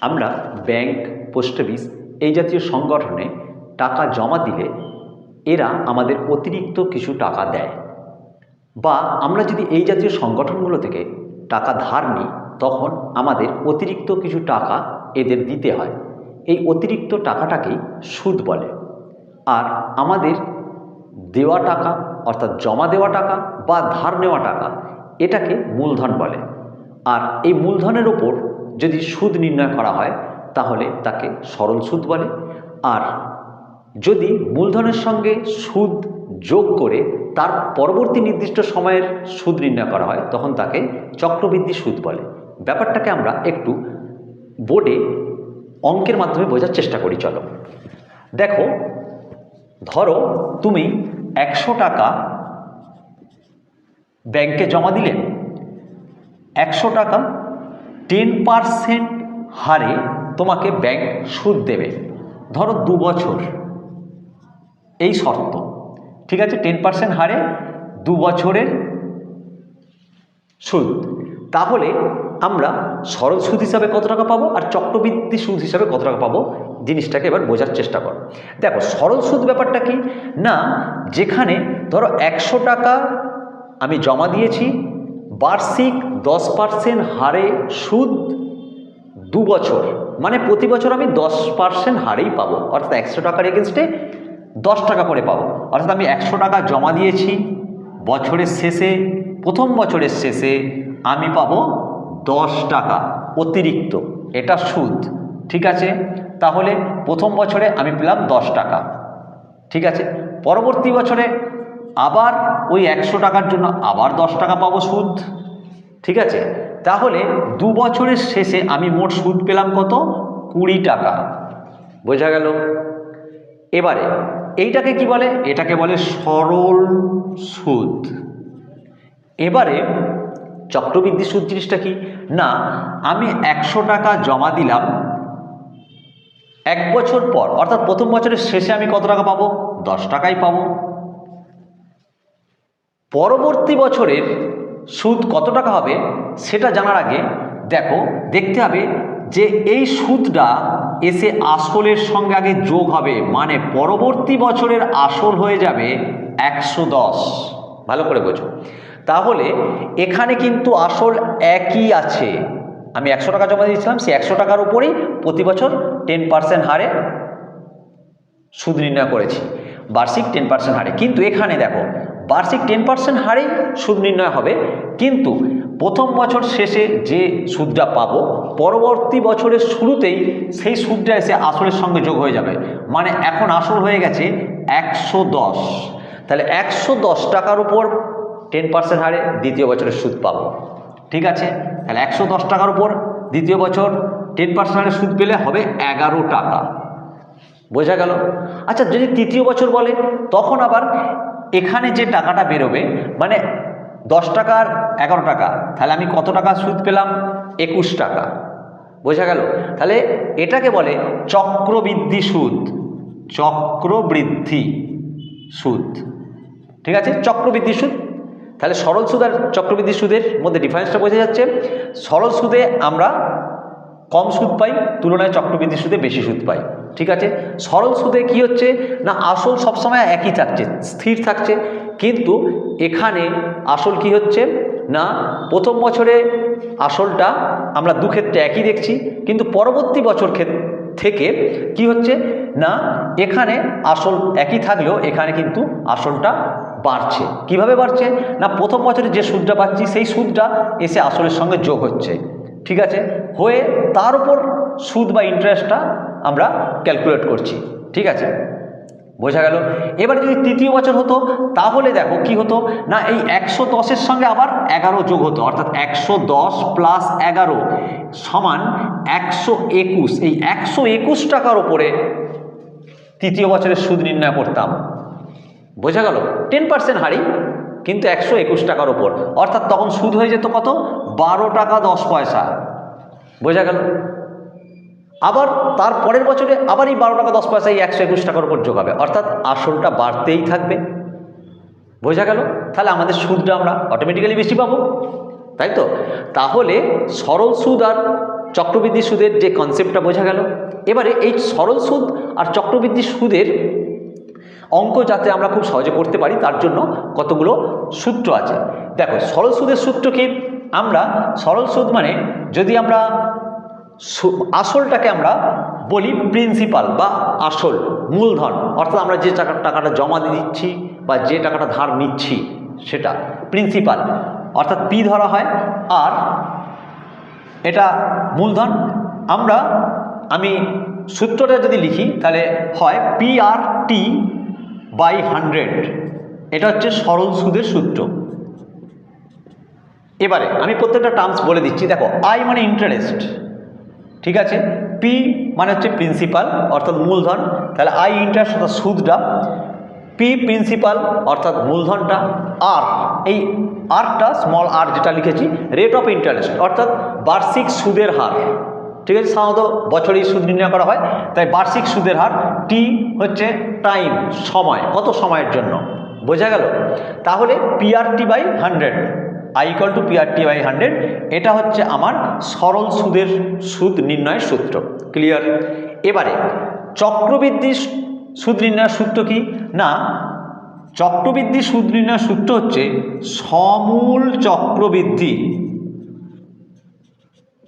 আমরা bank, post office এই জাতীয় সংগঠনে টাকা জমা দিলে এরা আমাদের অতিরিক্ত কিছু টাকা দেয়। বা আমরা যদি এই জাতীয় সংগঠনগুলো থেকে টাকা ধার নিই, তখন আমাদের অতিরিক্ত কিছু টাকা এদের দিতে হয়। এই অতিরিক্ত টাকাটাকেই সুদ বলে। আর আমাদের দেওয়া টাকা, অর্থাৎ জমা দেওয়া টাকা বা ধার নেওয়া টাকা, এটাকে মূলধন বলে। আর এই মূলধনের ওপর যদি সুদ নির্ণয় করা হয়, তাহলে তাকে সরল সুদ বলে। আর যদি মূলধনের সঙ্গে সুদ যোগ করে তার পরবর্তী নির্দিষ্ট সময়ের সুদ নির্ণয় করা হয়, তখন তাকে চক্রবৃদ্ধি সুদ বলে। ব্যাপারটাকে আমরা একটু বোর্ডে অঙ্কের মাধ্যমে বোঝার চেষ্টা করি, চলো। দেখো, ধরো তুমি একশো টাকা ব্যাংকে জমা দিলে। একশো টাকা টেন পারসেন্ট হারে তোমাকে ব্যাংক সুদ দেবে। ধরো দু বছর। এই শর্ত। ঠিক আছে টেন পার্সেন্ট হারে দু বছরের সুদ। তাহলে আমরা সরল সুদ হিসাবে কত টাকা পাবো আর চক্রবৃদ্ধি সুদ হিসাবে কত টাকা পাবো? জিনিসটাকে এবার বোঝার চেষ্টা করো। দেখো, সরল সুদ ব্যাপারটা কি? না, যেখানে ধরো একশো টাকা আমি জমা দিয়েছি বার্ষিক দশ পার্সেন্ট হারে সুদ দু বছর। মানে প্রতি বছর আমি দশ পার্সেন্ট হারেই পাবো। অর্থাৎ একশো টাকার এগেনস্টে দশ টাকা করে পাবো। অর্থাৎ আমি একশো টাকা জমা দিয়েছি বছরের শেষে, প্রথম বছরের শেষে আমি পাবো দশ টাকা অতিরিক্ত। এটা সুদ। ঠিক আছে? তাহলে প্রথম বছরে আমি পেলাম দশ টাকা। ঠিক আছে? পরবর্তী বছরে আবার ওই একশো টাকার জন্য আবার দশ টাকা পাবো সুদ। ঠিক আছে? তাহলে দু বছরের শেষে আমি মোট সুদ পেলাম কত? কুড়ি টাকা। বোঝা গেল? এবারে এইটাকে কি বলে? এটাকে বলে সরল সুদ। এবারে চক্রবৃদ্ধি সুদ জিনিসটা কি? না, আমি একশো টাকা জমা দিলাম। এক বছর পর, অর্থাৎ প্রথম বছরের শেষে আমি কত টাকা পাবো? দশ টাকাই পাবো। পরবর্তী বছরের সুদ কত টাকা হবে সেটা জানার আগে দেখো, দেখতে হবে যে এই সুদটা এসে আসলের সঙ্গে আগে যোগ হবে মানে পরবর্তী বছরের আসল হয়ে যাবে একশো দশ। ভালো করে বোঝো। তাহলে এখানে কিন্তু আসল একই আছে। আমি একশো টাকা জমা দিয়েছিলাম, সেই একশো টাকার উপরেই প্রতি বছর টেন পার্সেন্ট হারে সুদ নির্ণয় করেছি। বার্ষিক টেন পার্সেন্ট হারে। কিন্তু এখানে দেখো বার্ষিক টেন পার্সেন্ট হারেই সুদ নির্ণয় হবে। কিন্তু প্রথম বছর শেষে যে সুদটা পাবো, পরবর্তী বছরের শুরুতেই সেই সুদটা এসে আসলের সঙ্গে যোগ হয়ে যাবে। মানে এখন আসল হয়ে গেছে একশো দশ। তাহলে একশো দশ টাকার উপর টেন পার্সেন্ট হারে দ্বিতীয় বছরের সুদ পাবো। ঠিক আছে? তাহলে একশো দশ টাকার উপর দ্বিতীয় বছর টেন পার্সেন্ট হারে সুদ পেলে হবে এগারো টাকা। বোঝা গেল? আচ্ছা যদি তৃতীয় বছর বলে, তখন আবার এখানে যে টাকাটা বেরোবে মানে দশ টাকার এগারো টাকা, তাহলে আমি কত টাকা সুদ পেলাম? একুশ টাকা। বোঝা গেল? তাহলে এটাকে বলে চক্রবৃদ্ধি সুদ। চক্রবৃদ্ধি সুদ। ঠিক আছে? চক্রবৃদ্ধি সুদ। তাহলে সরল সুদ আর চক্রবৃদ্ধি সুদের মধ্যে ডিফারেন্সটা বোঝা যাচ্ছে। সরল সুদে আমরা কম সুদ পাই, তুলনায় চক্রবৃদ্ধি সুদে বেশি সুদ পাই। ঠিক আছে? সরল সুদে কি হচ্ছে? না, আসল সবসময় একই থাকছে, স্থির থাকছে। কিন্তু এখানে আসল কি হচ্ছে? না, প্রথম বছরে আসলটা আমরা দু ক্ষেত্রে একই দেখছি, কিন্তু পরবর্তী বছর থেকে কি হচ্ছে? না, এখানে আসল একই থাকলেও এখানে কিন্তু আসলটা বাড়ছে। কীভাবে বাড়ছে? না, প্রথম বছরে যে সুদটা পাচ্ছি, সেই সুদটা এসে আসলের সঙ্গে যোগ হচ্ছে। ঠিক আছে? হয়ে তার উপর সুদ বা ইন্টারেস্টটা আমরা ক্যালকুলেট করছি। ঠিক আছে? বোঝা গেল? এবারে যদি তৃতীয় বছর হতো, তাহলে দেখো কি হতো? না, এই একশো দশের সঙ্গে আবার এগারো যোগ হতো, অর্থাৎ একশো দশ প্লাস এগারো সমান একশো একুশ। এই একশো একুশ টাকার ওপরে তৃতীয় বছরের সুদ নির্ণয় করতাম। বোঝা গেল? টেন পার্সেন্ট হারি কিন্তু একশো একুশ টাকার ওপর অর্থাৎ তখন সুদ হয়ে যেত কত? বারো টাকা দশ পয়সা। বোঝা গেল? আবার তার পরের বছরে আবার এই বারো টাকা দশ পয়সা এই একশো একুশ টাকার উপর যোগাবে। অর্থাৎ আসলটা বাড়তেই থাকবে। বোঝা গেল? তাহলে আমাদের সুদটা আমরা অটোমেটিক্যালি বেশি পাবো। তাই তো? তাহলে সরল সুদ আর চক্রবৃদ্ধি সুদের যে কনসেপ্টটা বোঝা গেল। এবারে এই সরল সুদ আর চক্রবৃদ্ধি সুদের অঙ্ক যাতে আমরা খুব সহজে করতে পারি, তার জন্য কতগুলো সূত্র আছে। দেখো, সরল সুদের সূত্র কি? আমরা, সরল সুদ মানে যদি আমরা আসলটাকে আমরা বলি প্রিন্সিপাল বা আসল, মূলধন। অর্থাৎ আমরা যে টাকা, টাকাটা জমা দিচ্ছি বা যে টাকাটা ধার নিচ্ছি, সেটা প্রিন্সিপাল অর্থাৎ পি ধরা হয় আর এটা মূলধন। আমরা, আমি সূত্রটা যদি লিখি, তাহলে হয় P R T by hundred এটা হচ্ছে সরল সুদের সূত্র। এবারে আমি প্রত্যেকটা টার্মস বলে দিচ্ছি। দেখো আই মানে ইন্টারেস্ট ঠিক আছে? পি মানে হচ্ছে প্রিন্সিপাল অর্থাৎ মূলধন। তাহলে আই ইন্টারেস্ট অর্থাৎ সুদটা। পি প্রিন্সিপাল অর্থাৎ মূলধনটা। আর এই আরটা স্মল আর যেটা লিখেছি রেট অফ ইন্টারেস্ট অর্থাৎ বার্ষিক সুদের হার। ঠিক আছে? সাধারণত বছরেই সুদ নির্ণয় করা হয়। তাই বার্ষিক সুদের হার টি হচ্ছে টাইম সময়, কত সময়ের জন্য? বোঝা গেল? তাহলে PRT by hundred I equal to PRT by hundred এটা হচ্ছে আমার সরল সুদের সুদ নির্ণয়ের সূত্র। ক্লিয়ার এবারে, চক্রবৃদ্ধি সুদ নির্ণয়ের সূত্র কি? না, চক্রবৃদ্ধি সুদ নির্ণয়ের সূত্র হচ্ছে সমূল চক্রবৃদ্ধি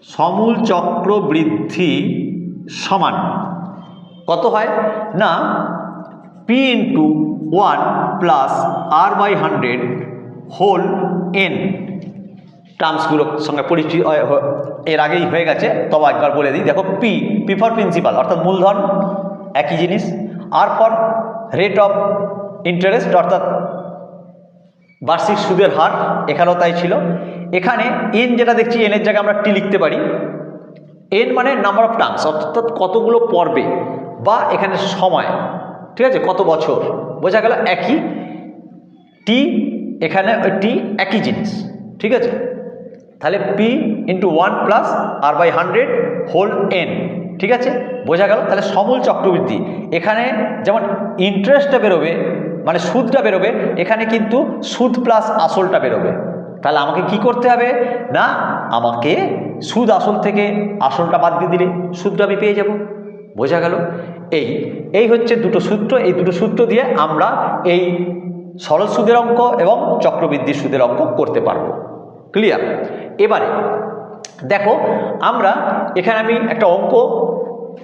সমূল চক্রবৃদ্ধি সমান। কত হয়? না P into one plus R by hundred whole N টার্মসগুলোর সঙ্গে হ- এর আগেই হয়ে গেছে, তবে একবার বলে দিই। দেখো পি পি প্রিন্সিপাল অর্থাৎ মূলধন, একই জিনিস। R for rate of interest অর্থাৎ বার্ষিক সুদের হার, এখানেও তাই ছিল। এখানে এন যেটা দেখছি এনের জায়গায় আমরা টি লিখতে পারি। এন মানে নাম্বার অফ টার্মস অর্থাৎ কতগুলো পর্বে বা এখানে সময়, ঠিক আছে? কত বছর? বোঝা গেল একই। টি এখানে টি একই জিনিস, ঠিক আছে? তাহলে P into one plus R by hundred whole N ঠিক আছে? বোঝা গেল? তাহলে সমূল চক্রবৃদ্ধি। এখানে যেমন ইন্টারেস্টটা বেরোবে মানে সুদটা বেরোবে, এখানে কিন্তু সুদ প্লাস আসলটা বেরোবে। তাহলে আমাকে কি করতে হবে? না, আমাকে সুদ আসল থেকে আসলটা বাদ দিয়ে দিলে, সুদটা আমি পেয়ে যাব। বোঝা গেল? এই এই হচ্ছে দুটো সূত্র, এই দুটো সূত্র দিয়ে আমরা এই সরল সুদের অঙ্ক এবং চক্রবৃদ্ধি সুদের অঙ্ক করতে পারব। ক্লিয়ার এবারে, দেখো, আমরা এখানে আমি একটা অঙ্ক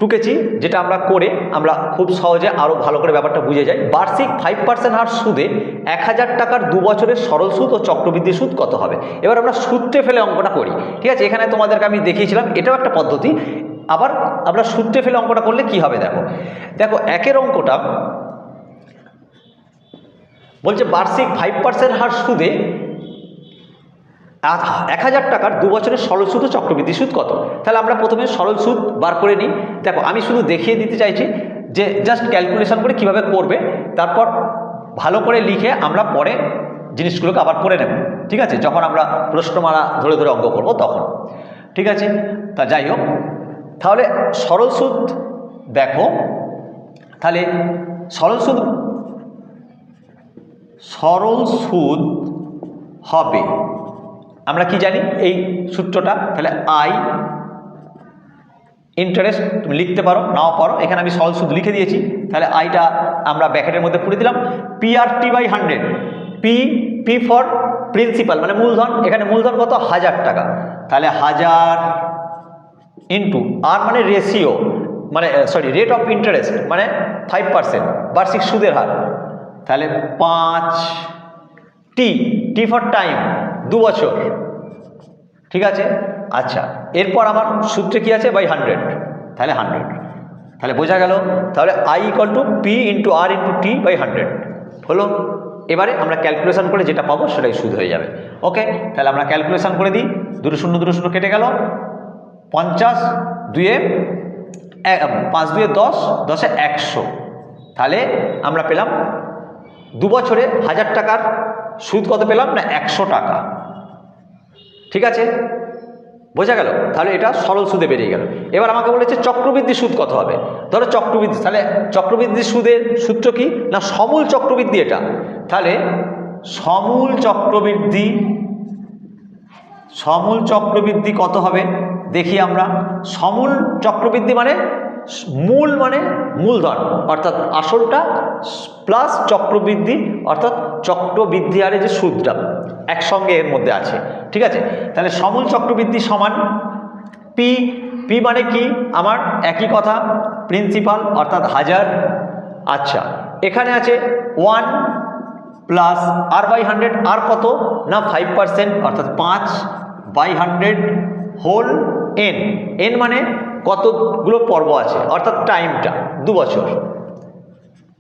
টুকেছি, যেটা আমরা করে আমরা খুব সহজে আরও ভালো করে ব্যাপারটা বুঝে যাই। বার্ষিক ফাইভ পার্সেন্ট হার সুদে এক হাজার টাকার দু বছরের সরল সুদ ও চক্রবৃদ্ধি সুদ কত হবে? এবার আমরা সূত্রে ফেলে অঙ্কটা করি। ঠিক আছে, এখানে তোমাদেরকে আমি দেখিয়েছিলাম, এটাও একটা পদ্ধতি। আবার আমরা সূত্রে ফেলে অঙ্কটা করলে কি হবে দেখো। দেখো, একের অঙ্কটা বলছে বার্ষিক ফাইভ পার্সেন্ট হার সুদে এক হাজার টাকার দু বছরের সরল সুদ ও চক্রবৃদ্ধি সুদ কত? তাহলে আমরা প্রথমে সরল সুদ বার করে নিই। দেখো, আমি শুধু দেখিয়ে দিতে চাইছি যে জাস্ট ক্যালকুলেশন করে কীভাবে করবে, তারপর ভালো করে লিখে আমরা পরে জিনিসগুলোকে আবার করে নেব। ঠিক আছে? যখন আমরা প্রশ্নমালা ধরে ধরে অঙ্ক করব তখন। ঠিক আছে? তা যাই হোক, তাহলে সরল সুদ দেখো, তাহলে সরল সুদ সরল সুদ হবে আমরা কি জানি? এই সূত্রটা, তাহলে আই ইন্টারেস্ট তুমি লিখতে পারো, নাও পারো এখানে আমি সরল সুদ লিখে দিয়েছি। তাহলে আইটা আমরা ব্যাকেটের মধ্যে পুড়ে দিলাম। P R T by hundred P P for principal মানে মূলধন। এখানে মূলধন কত? হাজার টাকা। তাহলে হাজার ইন্টু আর মানে রেশিও মানে সরি রেট অফ ইন্টারেস্ট মানে ফাইভ পার্সেন্ট বার্ষিক সুদের হার। তাহলে পাঁচ টি টি ফর টাইম দু বছর। ঠিক আছে? আচ্ছা এরপর আমার সূত্রে কি আছে? By hundred. তাহলে হান্ড্রেড। তাহলে বোঝা গেল, তাহলে I equal to P into R into T by hundred. হলো, এবারে আমরা ক্যালকুলেশন করে যেটা পাবো সেটাই সুদ হয়ে যাবে। ওকে তাহলে আমরা ক্যালকুলেশন করে দিই। দুটো শূন্য দুটো শূন্য কেটে গেল। পঞ্চাশ দুয়ে পাঁচ দুয়ে দশ, দশে একশো। তাহলে আমরা পেলাম দু বছরে হাজার টাকার সুদ কত পেলাম না একশো টাকা? ঠিক আছে? বোঝা গেল? তাহলে এটা সরল সুদে বেরিয়ে গেল। এবার আমাকে বলেছে চক্রবৃদ্ধি সুদ কত হবে? ধরো চক্রবৃদ্ধি, তাহলে চক্রবৃদ্ধি সুদের সূত্র কি? না সমূল চক্রবৃদ্ধি এটা? তাহলে সমূল চক্রবৃদ্ধি সমূল চক্রবৃদ্ধি কত হবে? দেখি আমরা। সমূল চক্রবৃদ্ধি মানে মূল মানে মূলধন, অর্থাৎ আসলটা প্লাস চক্রবৃদ্ধি, অর্থাৎ চক্রবৃদ্ধি হারে যে সুদটা, একসঙ্গে এর মধ্যে আছে, ঠিক আছে? তাহলে সমূল চক্রবৃদ্ধি সমান পি পি মানে কি? আমার একই কথা প্রিন্সিপাল অর্থাৎ হাজার। আচ্ছা এখানে আছে one plus R by hundred R কত? না ফাইভ পার্সেন্ট অর্থাৎ পাঁচ by hundred whole N N মানে কতগুলো পর্ব আছে? অর্থাৎ টাইমটা দু বছর।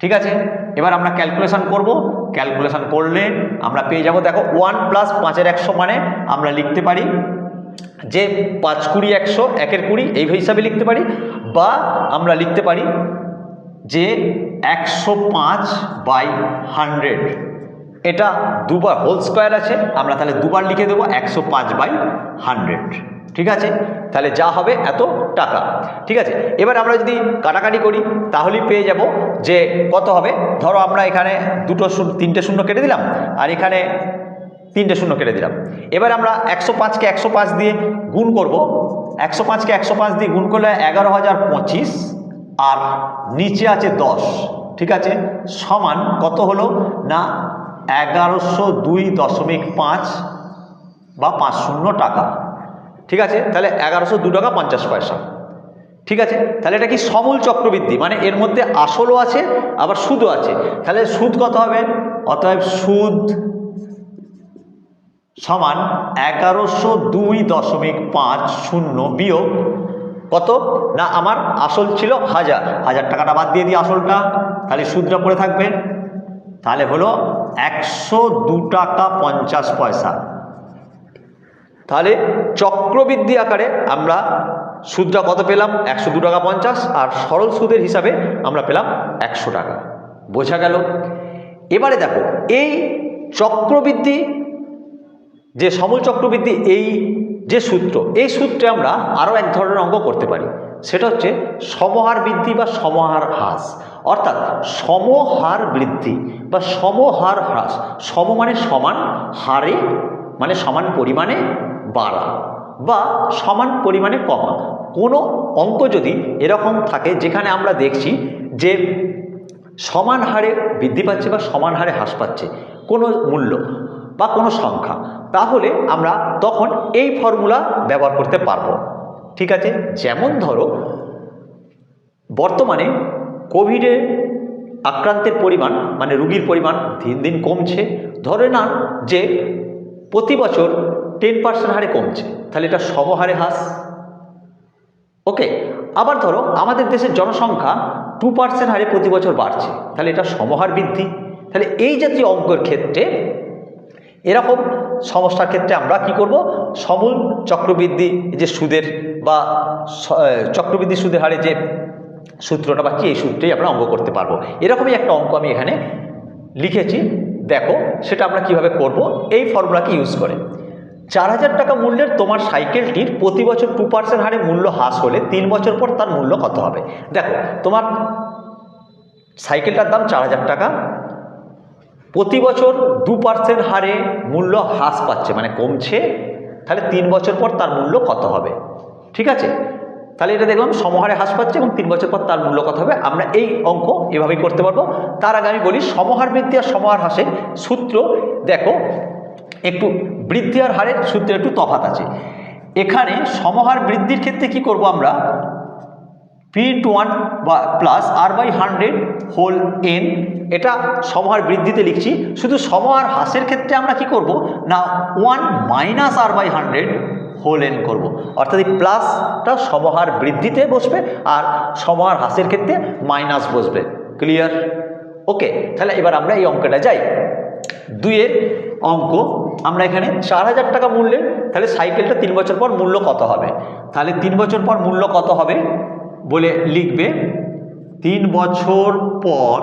ঠিক আছে? এবার আমরা ক্যালকুলেশন করব। ক্যালকুলেশন করলে আমরা পেয়ে যাব, দেখো ওয়ান প্লাস পাঁচের একশো মানে আমরা লিখতে পারি যে পাঁচ কুড়ি একশো, একের কুড়ি, এই হিসাবে লিখতে পারি। বা আমরা লিখতে পারি যে একশো পাঁচ বাই হান্ড্রেড এটা দুবার হোল স্কোয়ার আছে, আমরা তাহলে দুবার লিখে দেবো একশো পাঁচ বাই হান্ড্রেড ঠিক আছে? তাহলে যা হবে এত টাকা। ঠিক আছে? এবার আমরা যদি কাটাকাটি করি, তাহলেই পেয়ে যাব যে কত হবে? ধরো আমরা এখানে দুটো শূন্য, তিনটে শূন্য কেটে দিলাম, আর এখানে তিনটে শূন্য কেটে দিলাম। এবার আমরা একশো পাঁচকে একশো পাঁচ দিয়ে গুণ করব। একশো পাঁচকে একশো পাঁচ দিয়ে গুণ করলে এগারো হাজার পঁচিশ, আর নিচে আছে দশ। ঠিক আছে? সমান কত হলো? না, এগারোশো দুই দশমিক পাঁচ বা পাঁচ শূন্য টাকা। ঠিক আছে? তাহলে এগারোশো দু টাকা পঞ্চাশ পয়সা। ঠিক আছে? তাহলে এটা কি সমূল চক্রবৃদ্ধি? মানে এর মধ্যে আসলও আছে, আবার সুদও আছে। তাহলে সুদ কত হবে? অতএব সুদ সমান এগারোশো দুই দশমিক পাঁচ শূন্য বিয়োগ কত? না, আমার আসল ছিল হাজার। হাজার টাকাটা বাদ দিয়ে দিই আসলটা। তাহলে সুদটা পড়ে থাকবে। তাহলে হলো একশো দু টাকা পঞ্চাশ পয়সা। তাহলে চক্রবৃদ্ধি আকারে আমরা সুদটা কত পেলাম? একশো দু টাকা পঞ্চাশ। আর সরল সুদের হিসাবে আমরা পেলাম একশো টাকা। বোঝা গেল? এবারে দেখো, এই চক্রবৃদ্ধি, যে সমল চক্রবৃদ্ধি, এই যে সূত্র, এই সূত্রে আমরা আরও এক ধরনের অঙ্ক করতে পারি। সেটা হচ্ছে সমহার বৃদ্ধি বা সমহার হ্রাস। অর্থাৎ সমহার বৃদ্ধি বা সমহার হ্রাস। সম মানে সমান, হারে মানে সমান পরিমাণে বাড়া বা সমান পরিমাণে কমা। কোনো অঙ্ক যদি এরকম থাকে যেখানে আমরা দেখছি যে সমান হারে বৃদ্ধি পাচ্ছে বা সমান হারে হ্রাস পাচ্ছে কোনো মূল্য বা কোনো সংখ্যা, তাহলে আমরা তখন এই ফর্মুলা ব্যবহার করতে পারব। ঠিক আছে? যেমন ধরো, বর্তমানে কোভিডে আক্রান্তের পরিমাণ মানে রুগীর পরিমাণ দিন দিন কমছে। ধরে না যে প্রতি বছর টেন পার্সেন্ট হারে কমছে। তাহলে এটা সমহারে হ্রাস। ওকে, আবার ধরো আমাদের দেশের জনসংখ্যা টু পার্সেন্ট হারে প্রতি বছর বাড়ছে। তাহলে এটা সমহার বৃদ্ধি। তাহলে এই জাতীয় অঙ্কের ক্ষেত্রে এরকম সমস্যার ক্ষেত্রে আমরা কি করব? সমূল চক্রবৃদ্ধি যে সুদের বা চক্রবৃদ্ধি সুদের হারে যে সূত্রটা কি এই সূত্রেই আমরা অঙ্ক করতে পারব। এরকমই একটা অঙ্ক আমি এখানে লিখেছি। দেখো, সেটা আমরা কীভাবে করব? এই ফর্মুলাকে ইউজ করে। চার হাজার টাকা মূল্যের তোমার সাইকেলটির প্রতি বছর টু পার্সেন্ট হারে মূল্য হ্রাস হলে তিন বছর পর তার মূল্য কত হবে? দেখো, তোমার সাইকেলটার দাম চার হাজার টাকা। প্রতি বছর দু পার্সেন্ট হারে মূল্য হ্রাস পাচ্ছে মানে কমছে। তাহলে তিন বছর পর তার মূল্য কত হবে? ঠিক আছে? তাহলে এটা দেখলাম, সমহারে হ্রাস পাচ্ছে এবং তিন বছর পর তার মূল্য কত হবে? আমরা এই অঙ্ক এভাবেই করতে পারব। তার আগে আমি বলি, সমহার বৃদ্ধি আর সমহার হ্রাসের সূত্র। দেখো একটু বৃদ্ধি আর হারের সূত্রে একটু তফাত আছে। এখানে সমহার বৃদ্ধির ক্ষেত্রে কি করব আমরা? পি টু ওয়ান বা plus R by hundred whole N এটা সমহার বৃদ্ধিতে লিখছি। শুধু সমহার হ্রাসের ক্ষেত্রে আমরা কি করব? না one minus R by hundred whole N করব। অর্থাৎ এই প্লাসটা সমহার বৃদ্ধিতে বসবে আর সমহার হ্রাসের ক্ষেত্রে মাইনাস বসবে। ক্লিয়ার ওকে তাহলে এবার আমরা এই অঙ্কটা যাই। দুইয়ের অঙ্ক। আমরা এখানে চার হাজার টাকা মূল্যের, তাহলে সাইকেলটা তিন বছর পর মূল্য কত হবে? তাহলে তিন বছর পর মূল্য কত হবে? বলে লিখবে, তিন বছর পর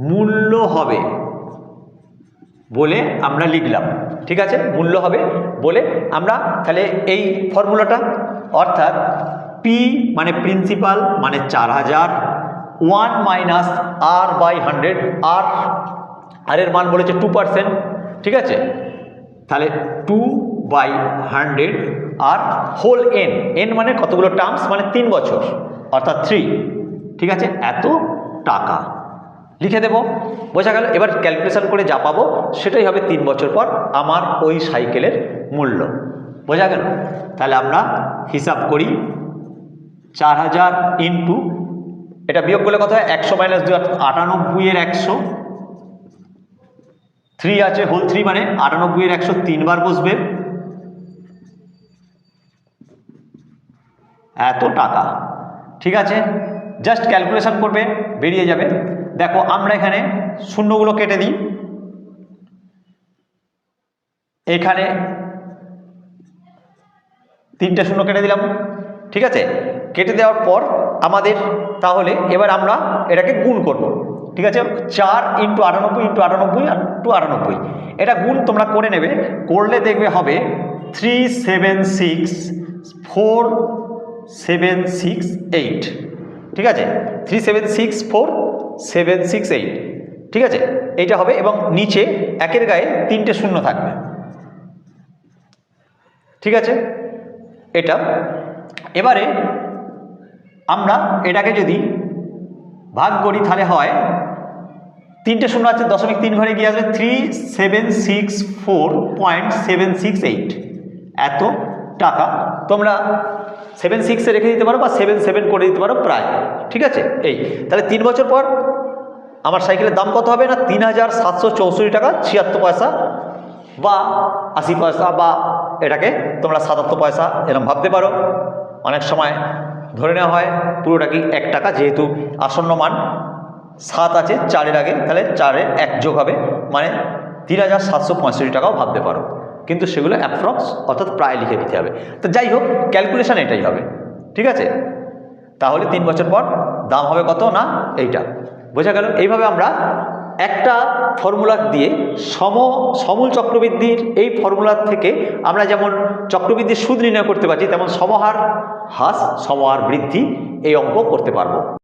মূল্য হবে বলে আমরা লিখলাম। ঠিক আছে? মূল্য হবে বলে আমরা, তাহলে এই ফর্মুলাটা, অর্থাৎ পি মানে প্রিন্সিপাল মানে চার হাজার one minus R by hundred R R এর মান বলেছে টু পার্সেন্ট ঠিক আছে? তাহলে টু বাই হান্ড্রেড আর হোল এন এন মানে কতগুলো টার্মস মানে তিন বছর, অর্থাৎ থ্রি ঠিক আছে? এত টাকা। লিখে দেব, বোঝা গেল? এবার ক্যালকুলেশন করে যা পাবো, সেটাই হবে তিন বছর পর আমার ওই সাইকেলের মূল্য। বোঝা গেল? তাহলে আমরা হিসাব করি, চার হাজার ইন্টু এটা বিয়োগ করলে কত হয়? একশো মাইনাস দুই আটানব্বইয়ের একশো। থ্রি আছে হোল থ্রি মানে আটানব্বইয়ের একশো তিনবার বসবে। এত টাকা। ঠিক আছে? জাস্ট ক্যালকুলেশন করবে, বেরিয়ে যাবে। দেখো, আমরা এখানে শূন্যগুলো কেটে দিই। এখানে তিনটে শূন্য কেটে দিলাম। ঠিক আছে? কেটে দেওয়ার পর আমাদের, তাহলে এবার আমরা এটাকে গুণ করব। ঠিক আছে? চার ইন্টু আটানব্বই ইন্টু আটানব্বই আর টু আটানব্বই। এটা গুণ তোমরা করে নেবে। করলে দেখবে হবে three seven six four seven six eight ঠিক আছে? Three seven six four seven six eight ঠিক আছে? এইটা হবে এবং নিচে একের গায়ে তিনটে শূন্য থাকবে। ঠিক আছে? এটা। এবারে আমরা এটাকে যদি ভাগ করি তাহলে হয় তিনটে শূন্য আছে, দশমিক তিন ঘরে গিয়ে আসবে three seven six four point seven six eight এত টাকা। তোমরা সেভেন সিক্সে রেখে দিতে পারো বা সেভেন সেভেন করে দিতে পারো প্রায়। ঠিক আছে? এই, তাহলে তিন বছর পর আমার সাইকেলের দাম কত হবে না? তিন হাজার সাতশো চৌষট্টি টাকা, ছিয়াত্তর পয়সা বা আশি পয়সা বা এটাকে তোমরা সাতাত্তর পয়সা এরকম ভাবতে পারো। অনেক সময় ধরে নেওয়া হয় পুরোটা কি এক টাকা, যেহেতু আসন্ন মান সাত আছে, চারের আগে, তাহলে চারের এক যোগ হবে মানে তিন হাজার সাতশো পঁয়ষট্টি টাকাও ভাবতে পারো। কিন্তু সেগুলো অ্যাপ্রক্স অর্থাৎ প্রায় লিখে দিতে হবে। তো যাই হোক ক্যালকুলেশন এটাই হবে, ঠিক আছে? তাহলে তিন বছর পর দাম হবে কত না এইটা? বোঝা গেল? এইভাবে আমরা একটা ফর্মুলা দিয়ে সম, সমূল চক্রবৃদ্ধির এই ফর্মুলা থেকে আমরা যেমন চক্রবৃদ্ধির সুদ নির্ণয় করতে পারছি, তেমন সমহার হ্রাস, সমহার বৃদ্ধি এই অঙ্ক করতে পারব।